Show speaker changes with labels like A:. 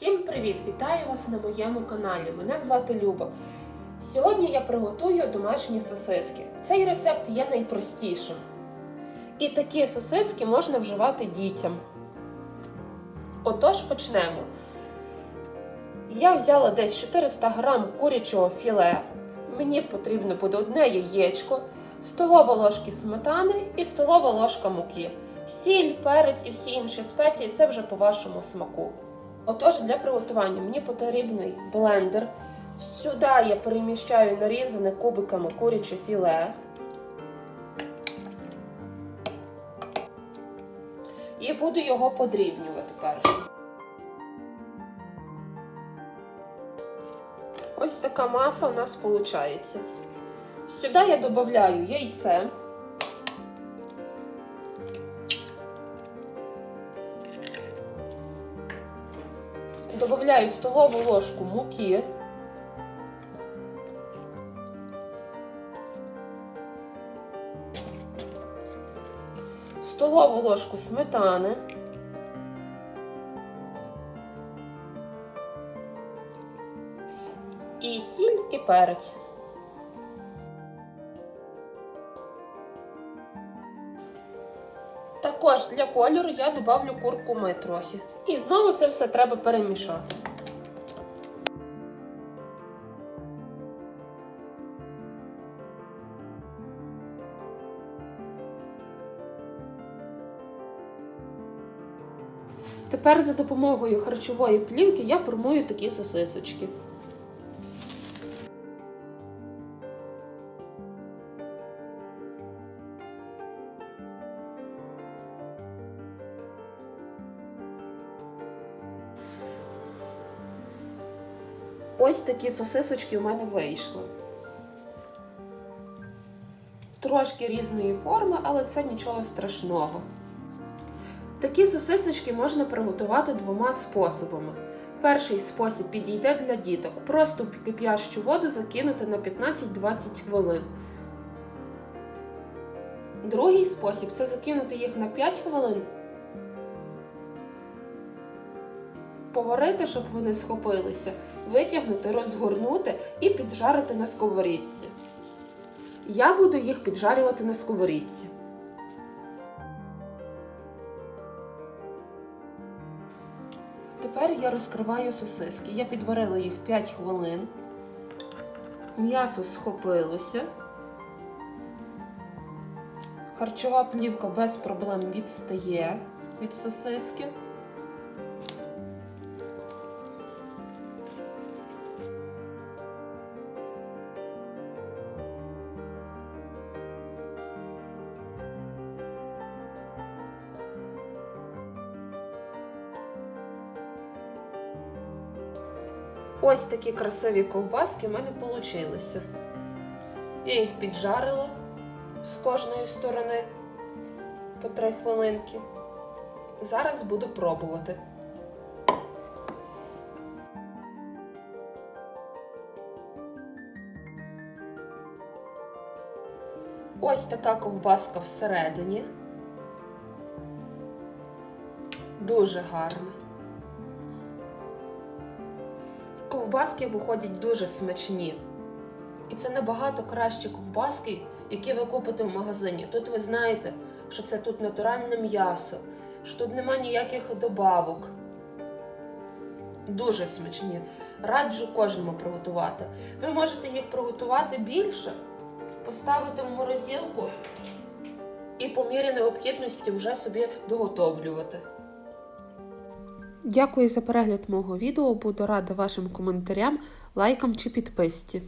A: Всім привіт! Вітаю вас на моєму каналі. Мене звати Люба. Сьогодні я приготую домашні сосиски. Цей рецепт є найпростішим. І такі сосиски можна вживати дітям. Отож, почнемо. Я взяла десь 400 грам курячого філе. Мені потрібно буде одне яєчко, столова ложка сметани і столова ложка муки. Сіль, перець і всі інші спеції це вже по вашому смаку. Отож, для приготування мені потрібний блендер. Сюди я переміщаю нарізане кубиками куряче філе. І буду його подрібнювати першим. Ось така маса у нас виходить. Сюди я додаю яйце. Добавляю столову ложку муки. Столову ложку сметани. І сіль і перець. Також для кольору я додавлю куркуми трохи. І знову це все треба перемішати. Тепер за допомогою харчової плівки я формую такі сосисочки. Ось такі сосисочки у мене вийшли. Трошки різної форми, але це нічого страшного. Такі сосисочки можна приготувати двома способами. Перший спосіб підійде для діток. Просто кип'ящу воду закинути на 15-20 хвилин. Другий спосіб це закинути їх на 5 хвилин, поварити, щоб вони схопилися, витягнути, розгорнути і піджарити на сковорідці. Я буду їх піджарювати на сковорідці. Тепер я розкриваю сосиски. Я підварила їх 5 хвилин. М'ясо схопилося. Харчова плівка без проблем відстає від сосиски. Ось такі красиві ковбаски в мене вийшли. Я їх піджарила з кожної сторони по 3 хвилинки. Зараз буду пробувати. Ось така ковбаска всередині. Дуже гарна. Ковбаски виходять дуже смачні. І це набагато кращі ковбаски, які ви купите в магазині. Тут ви знаєте, що це тут натуральне м'ясо, що тут нема ніяких добавок. Дуже смачні. Раджу кожному приготувати. Ви можете їх приготувати більше, поставити в морозилку і по мірі необхідності вже собі доготовлювати. Дякую за перегляд мого відео. Буду рада вашим коментарям, лайкам чи підписці.